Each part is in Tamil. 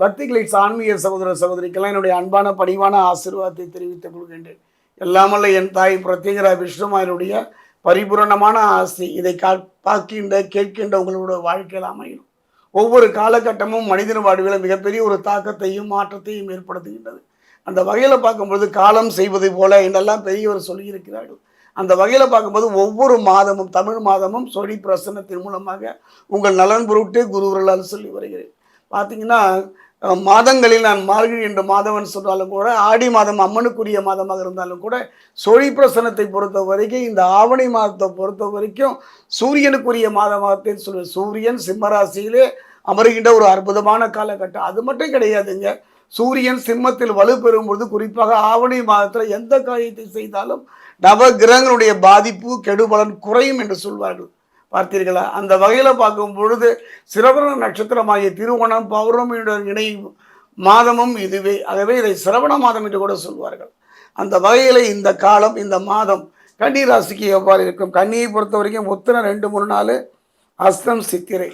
பக்திகளை ஆன்மீக சகோதர சகோதரிக்கெல்லாம் என்னுடைய அன்பான பணிவான ஆசீர்வாதத்தை தெரிவித்துக் கொள்கின்றேன். எல்லாமல்ல என் தாய் பிரத்யேகரா விஷ்ணுமாயனுடைய பரிபூரணமான ஆசை இதை கா பார்க்கின்ற கேட்கின்ற உங்களோட வாழ்க்கையில் அமையும் ஒவ்வொரு காலகட்டமும் மனிதன் வாழ்வில் மிகப்பெரிய ஒரு தாக்கத்தையும் மாற்றத்தையும் ஏற்படுத்துகின்றது. அந்த வகையில் பார்க்கும்பொழுது காலம் செய்வது போல என்றெல்லாம் பெரியவர் சொல்லியிருக்கிறார்கள். அந்த வகையில் பார்க்கும்போது ஒவ்வொரு மாதமும் தமிழ் மாதமும் சொடி பிரசன்னத்தின் மூலமாக உங்கள் நலன் பொருட்டு குருவர்களால் சொல்லி வருகிறேன். பார்த்தீங்கன்னா மாதங்களில் நான் மார்கழி என்று மாதவன் சொன்னாலும் கூட ஆடி மாதம் அம்மனுக்குரிய மாதமாக இருந்தாலும் கூட சொழி பிரசனத்தை பொறுத்த வரைக்கும் இந்த ஆவணி மாதத்தை பொறுத்த வரைக்கும் சூரியனுக்குரிய மாதமாகத்தே சொல்லுவேன் சூரியன் சிம்மராசியிலே அமருகின்ற ஒரு அற்புதமான காலகட்டம். அது மட்டும் கிடையாதுங்க. சூரியன் சிம்மத்தில் வலு பெறும்பொழுது குறிப்பாக ஆவணி மாதத்தில் எந்த காரியத்தை செய்தாலும் நவ கிரகங்களுடைய பாதிப்பு கெடுபலன் குறையும் என்று சொல்வார்கள். பார்த்தீர்களா? அந்த வகையில் பார்க்கும் பொழுது சிரவண நட்சத்திரமாகிய திருவோணம் பௌர்ணமியுடன் இணை மாதமும் இதுவே. ஆகவே இதை சிரவண மாதம் என்று கூட சொல்வார்கள். அந்த வகையில் இந்த காலம் இந்த மாதம் கன்னி ராசிக்கு எவ்வாறு இருக்கும்? கன்னியை பொறுத்த வரைக்கும் உத்தர ரெண்டு மூணு நாள் அஸ்தம் சித்திரை.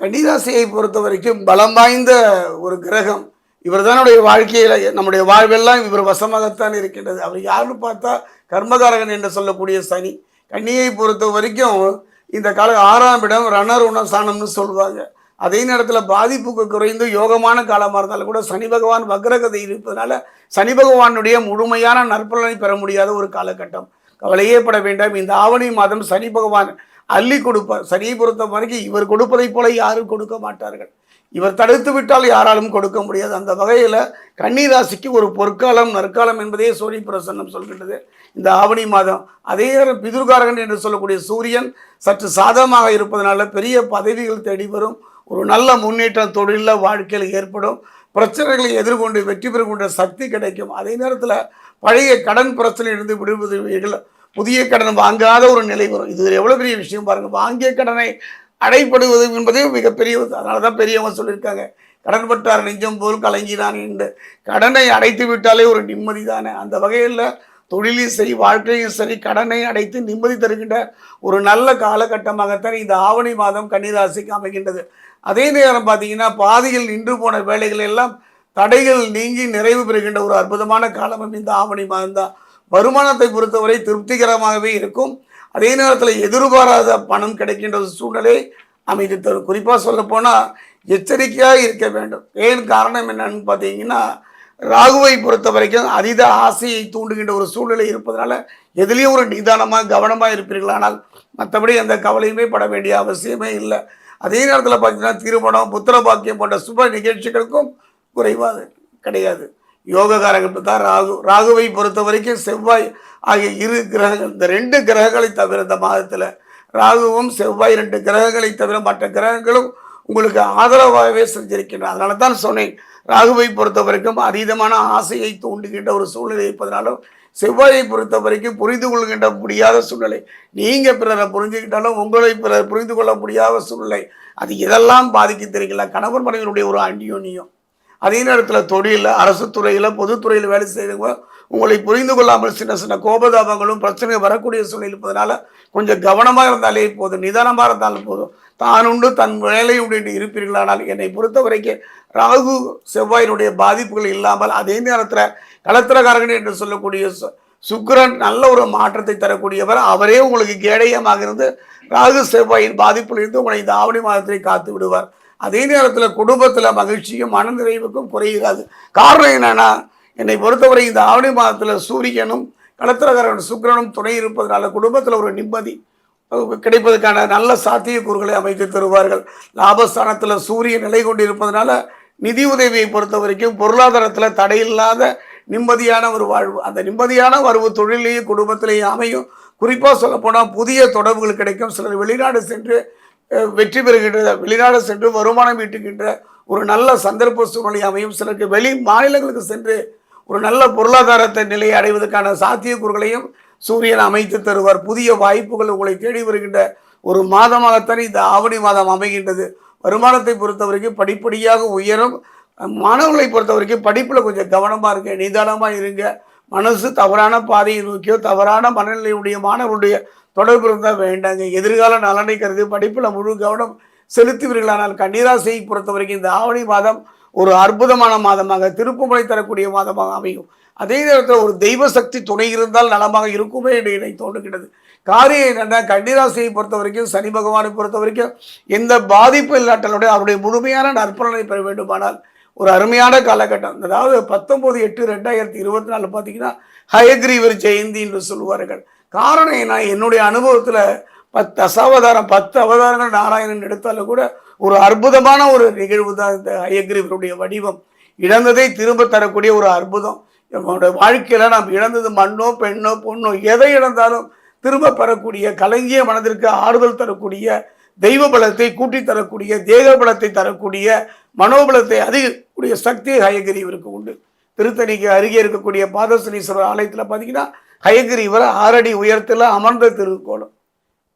கன்னிராசியை பொறுத்த வரைக்கும் பலம் வாய்ந்த ஒரு கிரகம். இவர் தானுடைய வாழ்க்கையில் நம்முடைய வாழ்வெல்லாம் இவர் வசமாகத்தான் இருக்கின்றது. அவர் யாருன்னு பார்த்தா கர்மகாரகன் என்று சொல்லக்கூடிய சனி. கன்னியை பொறுத்த வரைக்கும் இந்த கால ஆறாம் இடம் ரணர் உணசானம்னு சொல்லுவாங்க. அதே நேரத்தில் பாதிப்புக்கு குறைந்து யோகமான காலமாக இருந்தாலும் கூட சனி பகவான் வக்ரகதை இருப்பதனால சனி பகவானுடைய முழுமையான நற்பலனை பெற முடியாத ஒரு காலகட்டம். கவலையே பட வேண்டாம். இந்த ஆவணி மாதம் சனி பகவான் அள்ளி கொடுப்பார். சனியை பொறுத்த வரைக்கும் இவர் கொடுப்பதைப் போல யாரும் கொடுக்க மாட்டார்கள். இவர் தடுத்து விட்டால் யாராலும் கொடுக்க முடியாது. அந்த வகையில் கன்னிராசிக்கு ஒரு பொற்காலம் நற்காலம் என்பதே சூரிய பிரசன்னம் சொல்கின்றது. இந்த ஆவணி மாதம். அதே நேரம் பிதுர்காரகன் என்று சொல்லக்கூடிய சூரியன் சற்று சாதகமாக இருப்பதனால பெரிய பதவிகள் தேடி வரும். ஒரு நல்ல முன்னேற்றம் தொழிலில் வாழ்க்கையில் ஏற்படும். பிரச்சனைகளை எதிர்கொண்டு வெற்றி பெறக்கூடிய சக்தி கிடைக்கும். அதே நேரத்தில் பழைய கடன் பிரச்சனையிலிருந்து விடுபடுவீர்கள். புதிய கடன் வாங்காத ஒரு நிலை வரும். இது எவ்வளோ பெரிய விஷயம் பாருங்கள் வாங்கிய கடனை அடைப்படுவது என்பதே மிகப்பெரிய அதனால தான் பெரியவங்க சொல்லியிருக்காங்க. கடன் பெற்றார் நெஞ்சம் போல் கலங்கினான் என்று. கடனை அடைத்து விட்டாலே ஒரு நிம்மதி தானே. அந்த வகையில் தொழிலையும் சரி வாழ்க்கையும் சரி கடனை அடைத்து நிம்மதி தருகின்ற ஒரு நல்ல காலகட்டமாகத்தான் இந்த ஆவணி மாதம் கன்னிராசிக்கு அமைகின்றது. அதே நேரம் பார்த்தீங்கன்னா பாதியில் நின்று போன வேலைகள் எல்லாம் தடைகள் நீங்கி நிறைவு பெறுகின்ற ஒரு அற்புதமான காலமும் இந்த ஆவணி மாதம் தான் வருமானத்தை பொறுத்தவரை திருப்திகரமாகவே இருக்கும். அதே நேரத்தில் எதிர்பாராத பணம் கிடைக்கின்ற ஒரு சூழ்நிலை அமைத்து தரும் குறிப்பாக சொல்லப்போனால் எச்சரிக்கையாக இருக்க வேண்டும். ஏன் காரணம் என்னன்னு பார்த்தீங்கன்னா ராகுவை பொறுத்த வரைக்கும் அதீத ஆசையை தூண்டுகின்ற ஒரு சூழ்நிலை இருப்பதனால எதுலேயும் ஒரு நிதானமாக கவனமாக இருப்பீர்கள். ஆனால் மற்றபடி எந்த கவலையுமே பட வேண்டிய அவசியமே இல்லை. அதே நேரத்தில் பார்த்தீங்கன்னா திருமணம் புத்திர பாக்கியம் போன்ற சுப நிகழ்ச்சிகளுக்கும் குறைவாக கிடையாது. யோககாரகத்தை தான் ராகு. ராகுவை பொறுத்த வரைக்கும் செவ்வாய் ஆகிய இரு கிரகங்கள் இந்த ரெண்டு கிரகங்களை தவிர இந்த மாதத்தில் ராகுவும் செவ்வாய் ரெண்டு கிரகங்களை தவிர மற்ற கிரகங்களும் உங்களுக்கு ஆதரவாகவே செஞ்சிருக்கின்றன. அதனால தான் சொன்னேன் ராகுவை பொறுத்த வரைக்கும் அதீதமான ஆசையை தூண்டுகின்ற ஒரு சூழ்நிலை இருப்பதனாலும் செவ்வாயை பொறுத்த வரைக்கும் புரிந்து கொள்கின்ற முடியாத சூழ்நிலை. நீங்கள் பிறரை புரிஞ்சுக்கிட்டாலும் உங்களை பிறர் புரிந்து கொள்ள முடியாத சூழ்நிலை. அது இதெல்லாம் பாதிக்க தெரியல. கணவன் மனைவியினுடைய ஒரு அந்யோன்யம். அதே நேரத்தில் தொழிலில் அரசு துறையில் பொதுத்துறையில் வேலை செய்கிறவங்க உங்களை புரிந்து கொள்ளாமல் சின்ன சின்ன கோபதாபங்களும் பிரச்சனைகள் வரக்கூடிய சூழ்நிலை இருப்பதனால கொஞ்சம் கவனமாக இருந்தாலே போதும் நிதானமாக இருந்தாலும் போதும். தான் உண்டு தன் வேலை உண்டு இருப்பீர்களானால் என்னை பொறுத்த வரைக்கும் ராகு செவ்வாயினுடைய பாதிப்புகள் இல்லாமல் அதே நேரத்தில் கலத்திரகாரகன் என்று சொல்லக்கூடிய சு- சுக்கிரன் நல்ல ஒரு மாற்றத்தை தரக்கூடியவர். அவரே உங்களுக்கு கேடயமாக இருந்து ராகு செவ்வாயின் பாதிப்பில் இருந்து உங்களை இந்த ஆவணி மாதத்தை காத்து விடுவார். அதே நேரத்தில் குடும்பத்தில் மகிழ்ச்சியும் மனநிறைவுக்கும் குறைகிறாது காரணம் என்னென்னா என்னை பொறுத்தவரை இந்த ஆவணி மாதத்தில் சூரியனும் கடத்திரகாரன் சுக்கிரனும் துணை இருப்பதனால குடும்பத்தில் ஒரு நிம்மதி கிடைப்பதற்கான நல்ல சாத்தியக்கூறுகளை அமைத்து தருவார்கள். லாபஸ்தானத்தில் சூரியன் நிலை கொண்டு இருப்பதனால நிதி உதவியை பொறுத்த வரைக்கும் பொருளாதாரத்தில் தடையில்லாத நிம்மதியான ஒரு வாழ்வு அந்த நிம்மதியான வரவு தொழிலையும் குடும்பத்திலேயும் அமையும். குறிப்பாக சொல்லப்போனால் புதிய தொடர்புகள் கிடைக்கும். சிலர் வெளிநாடு சென்று வெற்றி பெறுகின்ற வெளிநாடு சென்று வருமானம் ஈட்டுகின்ற ஒரு நல்ல சந்தர்ப்ப சூழ்நிலை அமையும். சிலருக்கு வெளி மாநிலங்களுக்கு சென்று ஒரு நல்ல பொருளாதாரத்தை நிலையை அடைவதற்கான சாத்தியக்கூறுகளையும் சூரியன் அமைத்து தருவார். புதிய வாய்ப்புகள் உங்களை தேடி வருகின்ற ஒரு மாதமாகத்தான் இந்த ஆவணி மாதம் அமைகின்றது. வருமானத்தை பொறுத்த வரைக்கும் படிப்படியாக உயரும். மாணவர்களை பொறுத்த வரைக்கும் படிப்பில் கொஞ்சம் கவனமாக இருங்க நிதானமாக இருங்க. மனசு தவறான பாதையை நோக்கியோ தவறான மனநிலையுடைய மாணவருடைய தொடர்பு இருந்தால் வேண்டாங்க. எதிர்கால நலனை கருதி படிப்பில் முழு கவனம் செலுத்துவீர்களானால் கன்னிராசியை பொறுத்த வரைக்கும் இந்த ஆவணி மாதம் ஒரு அற்புதமான மாதமாக திருப்புமுறை தரக்கூடிய மாதமாக அமையும். அதே நேரத்தில் ஒரு தெய்வ சக்தி துணை இருந்தால் நலமாக இருக்குமே என்று என்னை தோன்றுகிறது. காரியம் என்னென்னா கன்னிராசியை பொறுத்த வரைக்கும் சனி பகவானை பொறுத்த வரைக்கும் எந்த பாதிப்பு இல்லாட்டலுடைய அவருடைய முழுமையான நற்பலனை பெற வேண்டுமானால் ஒரு அருமையான காலகட்டம். அதாவது பத்தொம்போது எட்டு ரெண்டாயிரத்தி இருபத்தி நாலு பார்த்தீங்கன்னா ஹயக்ரீவர் ஜெயந்தி என்று சொல்லுவார்கள். காரணம் என்ன? என்னுடைய அனுபவத்தில் பத்து தசாவதாரம் பத்து அவதாரங்கள் நாராயணன் எடுத்தாலும் கூட ஒரு அற்புதமான ஒரு நிகழ்வு தான் இந்த ஹயக்ரீவருடைய வடிவம். இழந்ததை திரும்ப தரக்கூடிய ஒரு அற்புதம். நம்மளுடைய வாழ்க்கையில் நாம் இழந்தது மண்ணோ பெண்ணோ பொண்ணோ எதை இழந்தாலும் திரும்ப பெறக்கூடிய கலங்கிய மனதிற்கு ஆறுதல் தரக்கூடிய தெய்வ பலத்தை கூட்டி தரக்கூடிய தேக பலத்தை தரக்கூடிய மனோபலத்தை அதிகக்கூடிய சக்தி ஹயகிரிவருக்கு உண்டு. திருத்தணிக்கு அருகே இருக்கக்கூடிய பாதசனீஸ்வரர் ஆலயத்தில் பார்த்தீங்கன்னா ஹயகிரிவர் ஆறடி உயரத்தில் அமர்ந்த திருக்கோலம்.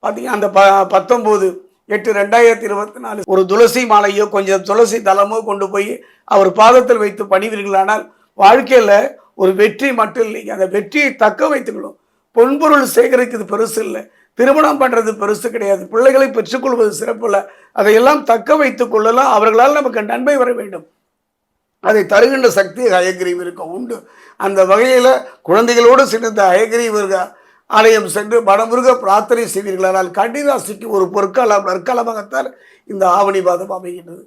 பார்த்தீங்கன்னா அந்த ப பத்தொம்போது எட்டு ரெண்டாயிரத்தி இருபத்தி நாலு ஒரு துளசி மாலையோ கொஞ்சம் துளசி தளமோ கொண்டு போய் அவர் பாதத்தில் வைத்து பணிவீர்களானால் வாழ்க்கையில் ஒரு வெற்றி மட்டும் இல்லைங்க. அந்த வெற்றியை தக்க வைத்துக்கணும். பொன்பொருள் சேகரிக்கிறது பெருசு இல்லை. திருமணம் பண்ணுறது பெருசு கிடையாது. பிள்ளைகளை பெற்றுக்கொள்வது சிறப்பு இல்லை. அதையெல்லாம் தக்க வைத்துக் கொள்ளலாம். அவர்களால் நமக்கு நன்மை வர வேண்டும். அதை தருகின்ற சக்தி ஹயகிரீவருக்கு உண்டு. அந்த வகையில் குழந்தைகளோடு சேர்ந்த இந்த ஆலயம் சென்று மனமுருக பிரார்த்தனை செய்வீர்களானால் கன்னிராசிக்கு ஒரு பொற்காலம் நற்காலமாகத்தான் இந்த ஆவணி மாதம் அமைகின்றது.